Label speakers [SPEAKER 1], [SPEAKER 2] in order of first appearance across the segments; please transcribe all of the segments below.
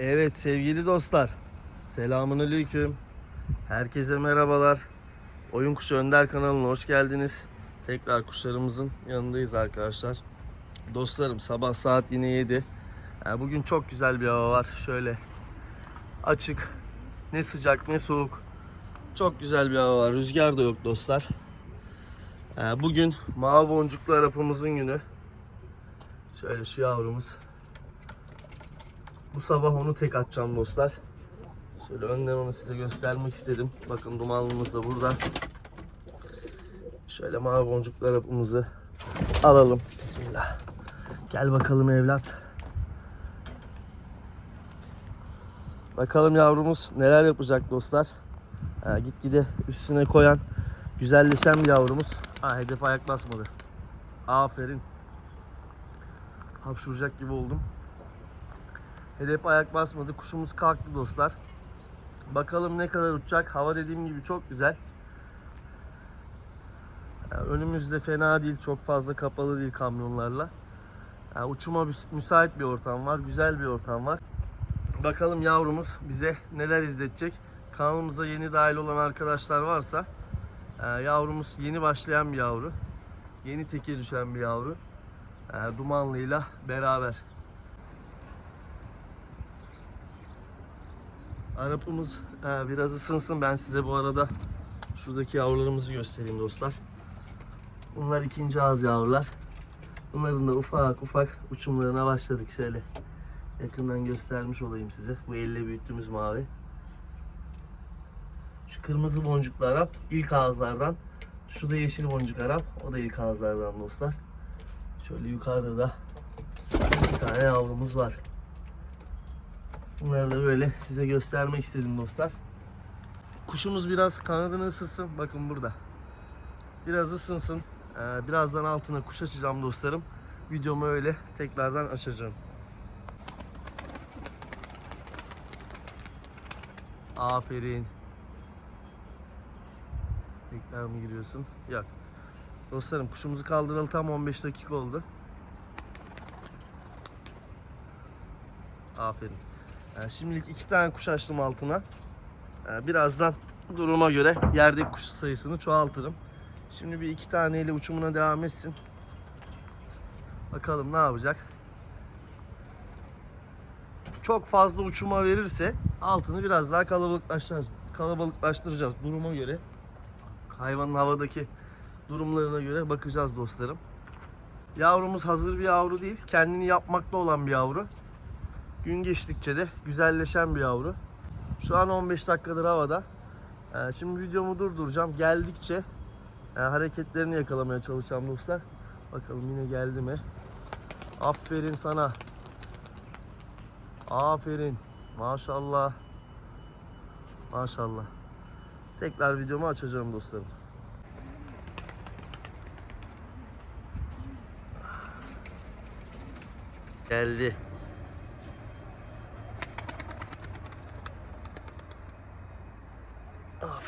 [SPEAKER 1] Evet sevgili dostlar. Selamünaleyküm. Herkese merhabalar. Oyun Kuşu Önder kanalına hoş geldiniz. Tekrar kuşlarımızın yanındayız arkadaşlar. Dostlarım sabah saat yine 7. Yani bugün çok güzel bir hava var. Şöyle açık. Ne sıcak ne soğuk. Çok güzel bir hava var. Rüzgar da yok dostlar. Yani bugün mavi boncuklu arapamızın günü. Şöyle şu yavrumuz. Bu sabah onu tek atacağım dostlar. Şöyle önden onu size göstermek istedim. Bakın dumanlımız da burada. Şöyle mavi boncuklu arapamızı alalım. Bismillah. Gel bakalım evlat. Bakalım yavrumuz neler yapacak dostlar. Ha, gitgide üstüne koyan, güzelleşen bir yavrumuz. Ha, hedef ayak basmadı. Aferin. Hapşuracak gibi oldum. Hedef ayak basmadı. Kuşumuz kalktı dostlar. Bakalım ne kadar uçacak. Hava dediğim gibi çok güzel. Yani önümüzde fena değil. Çok fazla kapalı değil kamyonlarla. Yani uçuma müs- müsait bir ortam var. Güzel bir ortam var. Bakalım yavrumuz bize neler izletecek. Kanalımıza yeni dahil olan arkadaşlar varsa e, yavrumuz yeni başlayan bir yavru. Yeni teke düşen bir yavru. E, Dumanlıyla beraber. Arapımız e, biraz ısınsın. Ben size bu arada şuradaki yavrularımızı göstereyim dostlar. Bunlar ikinci ağız yavrular. Bunların da ufak ufak uçumlarına başladık şöyle. Yakından göstermiş olayım size. Bu elle büyüttüğümüz mavi. Şu kırmızı boncuklu Arap ilk ağızlardan. Şu da yeşil boncuk Arap. O da ilk ağızlardan dostlar. Şöyle yukarıda da bir tane yavrumuz var. Bunları da böyle size göstermek istedim dostlar. Kuşumuz biraz kanadını ısıtsın. Bakın burada. Biraz ısınsın. Ee, birazdan altına kuş açacağım dostlarım. Videomu öyle tekrardan açacağım. Aferin. Tekrar mı giriyorsun? Yok. Dostlarım kuşumuzu kaldıralı tam 15 dakika oldu. Aferin. Yani şimdilik iki tane kuş açtım altına. Yani birazdan duruma göre yerdeki kuş sayısını çoğaltırım. Şimdi bir iki taneyle uçumuna devam etsin. Bakalım ne yapacak. Çok fazla uçuma verirse altını biraz daha kalabalıklaştır kalabalıklaştıracağız duruma göre. Hayvanın havadaki durumlarına göre bakacağız dostlarım. Yavrumuz hazır bir yavru değil. Kendini yapmakta olan bir yavru. Gün geçtikçe de güzelleşen bir yavru. Şu an 15 dakikadır havada. Ee, şimdi videomu durduracağım. Geldikçe e, hareketlerini yakalamaya çalışacağım dostlar. Bakalım yine geldi mi? Aferin sana. Aferin. Maşallah. Maşallah. Tekrar videomu açacağım dostlarım. Geldi.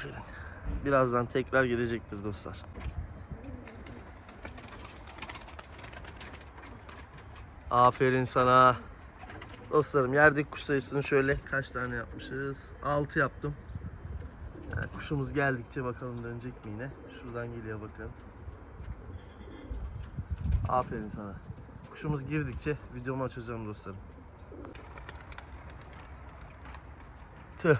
[SPEAKER 1] Aferin. Birazdan tekrar gelecektir dostlar. Aferin sana. Dostlarım yerdeki kuş sayısını şöyle kaç tane yapmışız? 6 yaptım. Yani kuşumuz geldikçe bakalım dönecek mi yine? Şuradan geliyor bakın. Aferin sana. Kuşumuz girdikçe videomu açacağım dostlarım. Tüh.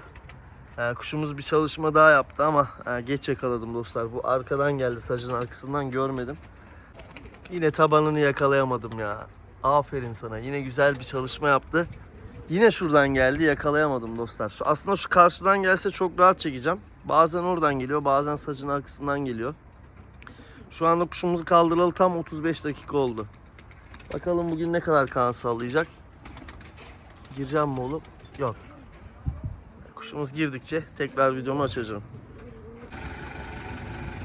[SPEAKER 1] Yani kuşumuz bir çalışma daha yaptı ama e, geç yakaladım dostlar. Bu arkadan geldi sacın arkasından görmedim. Yine tabanını yakalayamadım ya. Aferin sana. Yine güzel bir çalışma yaptı. Yine şuradan geldi yakalayamadım dostlar. Şu, aslında şu karşıdan gelse çok rahat çekeceğim. Bazen oradan geliyor bazen sacın arkasından geliyor. Şu anda kuşumuzu kaldıralı tam 35 dakika oldu. Bakalım bugün ne kadar kan sağlayacak. Gireceğim mi oğlum? Yok. Kuşumuz girdikçe tekrar videomu açacağım.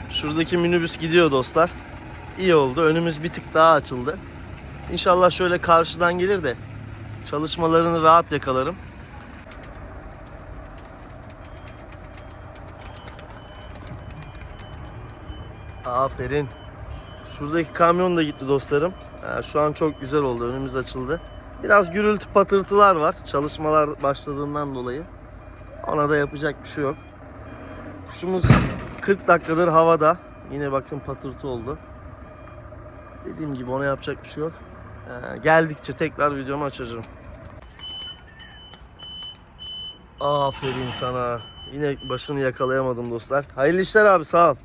[SPEAKER 1] Şuradaki minibüs gidiyor dostlar. İyi oldu. Önümüz bir tık daha açıldı. İnşallah şöyle karşıdan gelir de çalışmalarını rahat yakalarım. Aferin. Şuradaki kamyon da gitti dostlarım. Şu an çok güzel oldu. Önümüz açıldı. Biraz gürültü patırtılar var çalışmalar başladığından dolayı. Ona da yapacak bir şey yok. Kuşumuz 40 dakikadır havada. Yine bakın patırtı oldu. Dediğim gibi ona yapacak bir şey yok. Ee, geldikçe tekrar videomu açacağım. Aferin sana. Yine başını yakalayamadım dostlar. Hayırlı işler abi sağ ol.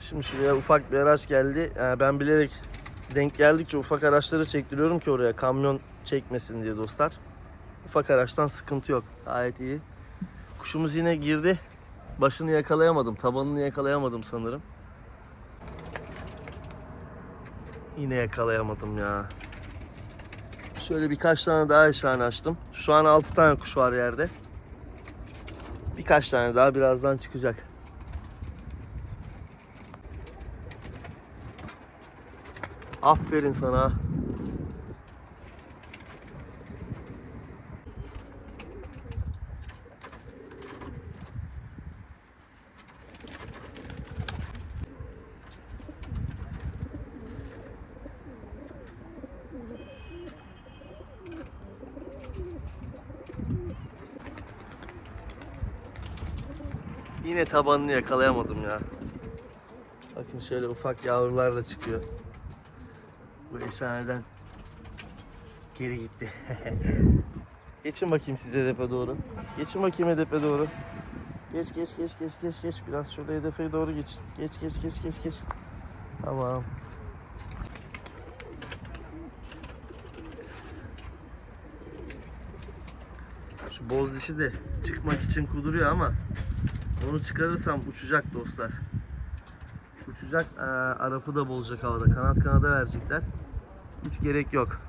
[SPEAKER 1] Şimdi şuraya ufak bir araç geldi. Ee, ben bilerek denk geldikçe ufak araçları çektiriyorum ki oraya kamyon çekmesin diye dostlar. Ufak araçtan sıkıntı yok. Gayet iyi. Kuşumuz yine girdi. Başını yakalayamadım. Tabanını yakalayamadım sanırım. Yine yakalayamadım ya. Şöyle birkaç tane daha eşhane açtım. Şu an 6 tane kuş var yerde. Birkaç tane daha birazdan çıkacak. Aferin sana. Yine tabanını yakalayamadım ya. Bakın şöyle ufak yavrular da çıkıyor. Bu eşhaneden geri gitti. Geçin bakayım siz hedefe doğru. Geçin bakayım hedefe doğru. Geç geç geç geç geç geç biraz şöyle hedefe doğru geç. Geç geç geç geç geç. Tamam. Şu boz dişi de çıkmak için kuduruyor ama onu çıkarırsam uçacak dostlar. Uçacak, ee, arafı da bozacak havada. Kanat kanada verecekler. Hiç gerek yok.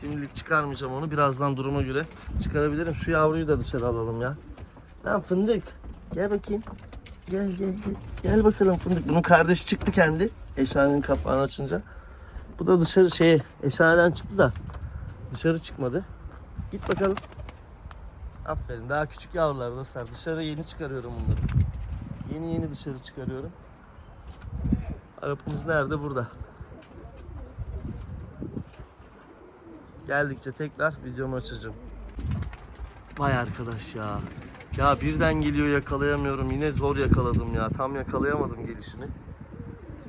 [SPEAKER 1] Şimdilik çıkarmayacağım onu. Birazdan duruma göre çıkarabilirim. Şu yavruyu da dışarı alalım ya. Lan fındık. Gel bakayım. Gel gel gel. Gel bakalım fındık. Bunun kardeşi çıktı kendi. Eşhanenin kapağını açınca. Bu da dışarı şeye eşhaneden çıktı da dışarı çıkmadı. Git bakalım. Aferin. Daha küçük yavrular dostlar. Dışarı yeni çıkarıyorum bunları. Yeni yeni dışarı çıkarıyorum. Arapımız nerede? Burada. Geldikçe tekrar videomu açacağım. Vay arkadaş ya. Ya birden geliyor yakalayamıyorum. Yine zor yakaladım ya. Tam yakalayamadım gelişini.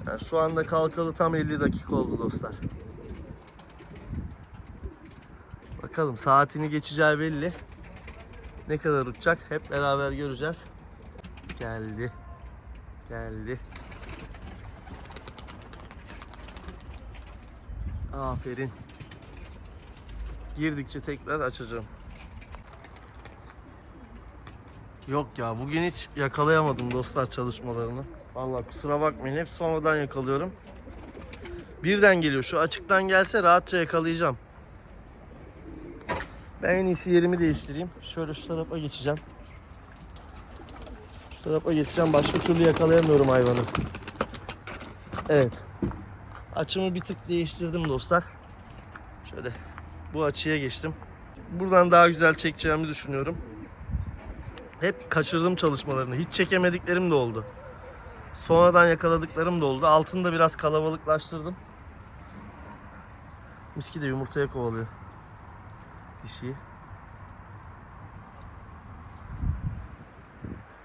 [SPEAKER 1] Yani şu anda kalkalı tam 50 dakika oldu dostlar. Bakalım saatini geçeceği belli. Ne kadar uçacak hep beraber göreceğiz. Geldi. Geldi. Aferin. Girdikçe tekrar açacağım. Yok ya bugün hiç yakalayamadım dostlar çalışmalarını. Vallahi kusura bakmayın hep sonradan yakalıyorum. Birden geliyor. Şu açıktan gelse rahatça yakalayacağım. Ben en iyisi yerimi değiştireyim. Şöyle şu tarafa geçeceğim. Şu tarafa geçeceğim. Başka türlü yakalayamıyorum hayvanı. Evet. Açımı bir tık değiştirdim dostlar. Şöyle bu açıya geçtim. Buradan daha güzel çekeceğimi düşünüyorum. Hep kaçırdım çalışmalarını. Hiç çekemediklerim de oldu. Sonradan yakaladıklarım da oldu. Altını da biraz kalabalıklaştırdım. Miski de yumurtaya kovalıyor. Dişiyi.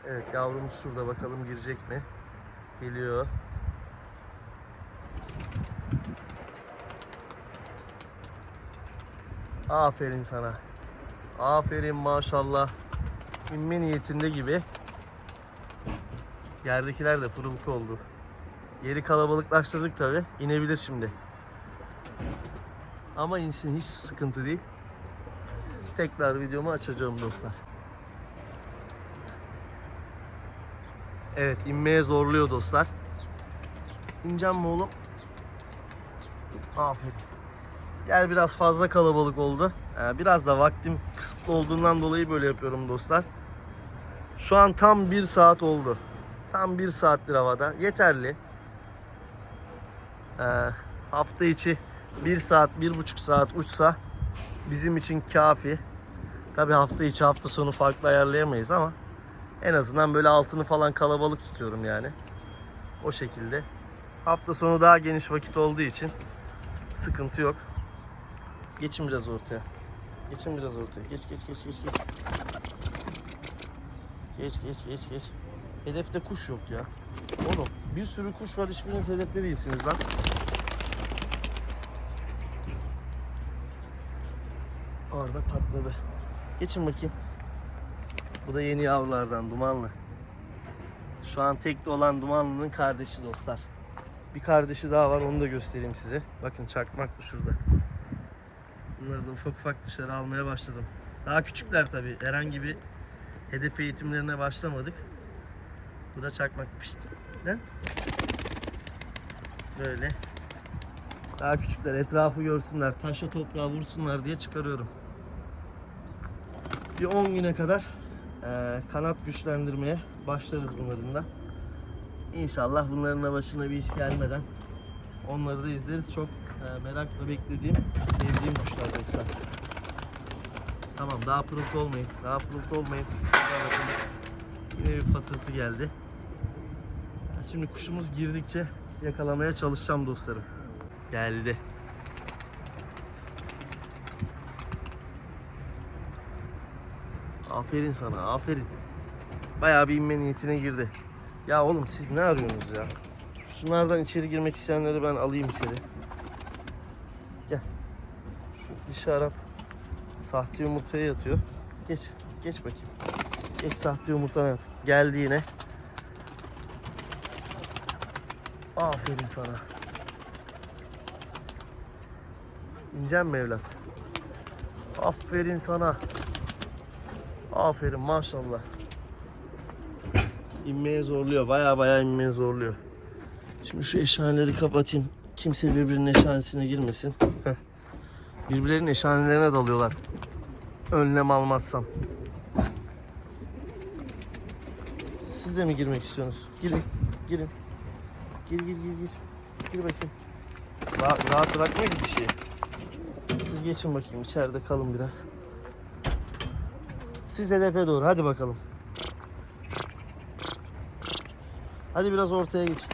[SPEAKER 1] Evet yavrumuz şurada bakalım girecek mi? Geliyor. Aferin sana. Aferin maşallah. İnme niyetinde gibi. Yerdekiler de pırıltı oldu. Yeri kalabalıklaştırdık tabi. İnebilir şimdi. Ama insin hiç sıkıntı değil. Tekrar videomu açacağım dostlar. Evet inmeye zorluyor dostlar. İneceğim mi oğlum? Aferin. Yer biraz fazla kalabalık oldu. Ee, Biraz da vaktim kısıtlı olduğundan dolayı böyle yapıyorum dostlar. Şu an tam bir saat oldu. Tam bir saattir havada. Yeterli. Ee, hafta içi bir saat, bir buçuk saat uçsa bizim için kafi. Tabi hafta içi hafta sonu farklı ayarlayamayız ama en azından böyle altını falan kalabalık tutuyorum yani. O şekilde. Hafta sonu daha geniş vakit olduğu için sıkıntı yok. Geçin biraz ortaya. Geçin biraz ortaya. Geç geç geç geç geç. Geç geç geç geç. Hedefte kuş yok ya. Oğlum bir sürü kuş var hiçbiriniz hedefte değilsiniz lan. Orada patladı. Geçin bakayım. Bu da yeni yavrulardan dumanlı. Şu an tekli olan dumanlının kardeşi dostlar. Bir kardeşi daha var onu da göstereyim size. Bakın çakmak bu şurada. Bunları da ufak ufak dışarı almaya başladım. Daha küçükler tabi. Herhangi bir hedef eğitimlerine başlamadık. Bu da çakmak. Pişt. Lan. Böyle. Daha küçükler etrafı görsünler, taşa toprağa vursunlar diye çıkarıyorum. Bir 10 güne kadar eee, kanat güçlendirmeye başlarız bunların da. İnşallah bunların da başına bir iş gelmeden onları da izleriz. Çok eee, merakla beklediğim, sevdiğim kuşlar dostlar. Tamam daha pırıltı olmayın. Daha pırıltı olmayın. Yine bir patırtı geldi. Şimdi kuşumuz girdikçe yakalamaya çalışacağım dostlarım. Geldi. Aferin sana, aferin. Bayağı bir inme niyetine girdi. Ya oğlum siz ne arıyorsunuz ya? Şunlardan içeri girmek isteyenleri ben alayım içeri. Gel. Şu dişi Arap sahte yumurtaya yatıyor. Geç, geç bakayım. Geç sahte yumurtana yat. Geldi yine. Aferin sana. İneceksin mi evlat? Aferin sana. Aferin maşallah. İnmeye zorluyor. Baya baya inmeye zorluyor. Şimdi şu eşhaneleri kapatayım. Kimse birbirinin eşhanesine girmesin. Heh. Birbirlerinin eşhanelerine dalıyorlar. Önlem almazsam. Siz de mi girmek istiyorsunuz? Girin. Girin. Gir gir gir gir. Gir bakayım. Rahat, rahat bırakma ki bir şeyi. Geçin bakayım içeride kalın biraz. Siz hedefe doğru hadi bakalım. Hadi biraz ortaya geçin.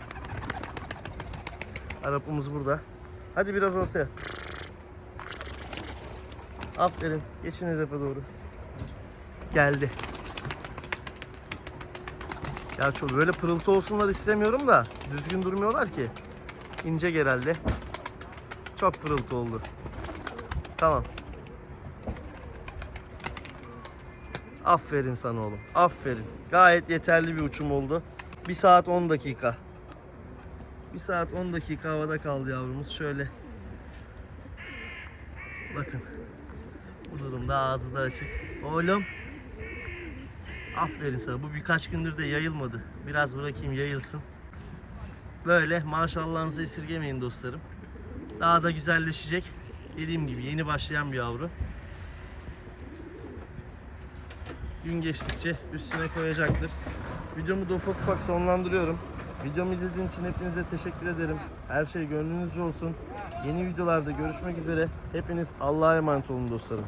[SPEAKER 1] Arapımız burada. Hadi biraz ortaya. Aferin. Geçin hedefe doğru. Geldi. Ya çok böyle pırıltı olsunlar istemiyorum da düzgün durmuyorlar ki. İnce herhalde. Çok pırıltı oldu. Tamam. Aferin sana oğlum. Aferin. Gayet yeterli bir uçum oldu. 1 saat 10 dakika. 1 saat 10 dakika havada kaldı yavrumuz. Şöyle. Bakın. Bu durumda ağzı da açık. Oğlum. Aferin sana. Bu birkaç gündür de yayılmadı. Biraz bırakayım yayılsın. Böyle maşallahınızı esirgemeyin dostlarım. Daha da güzelleşecek. Dediğim gibi yeni başlayan bir yavru. Gün geçtikçe üstüne koyacaktır. Videomu da ufak ufak sonlandırıyorum. Videomu izlediğiniz için hepinize teşekkür ederim. Her şey gönlünüzce olsun. Yeni videolarda görüşmek üzere. Hepiniz Allah'a emanet olun dostlarım.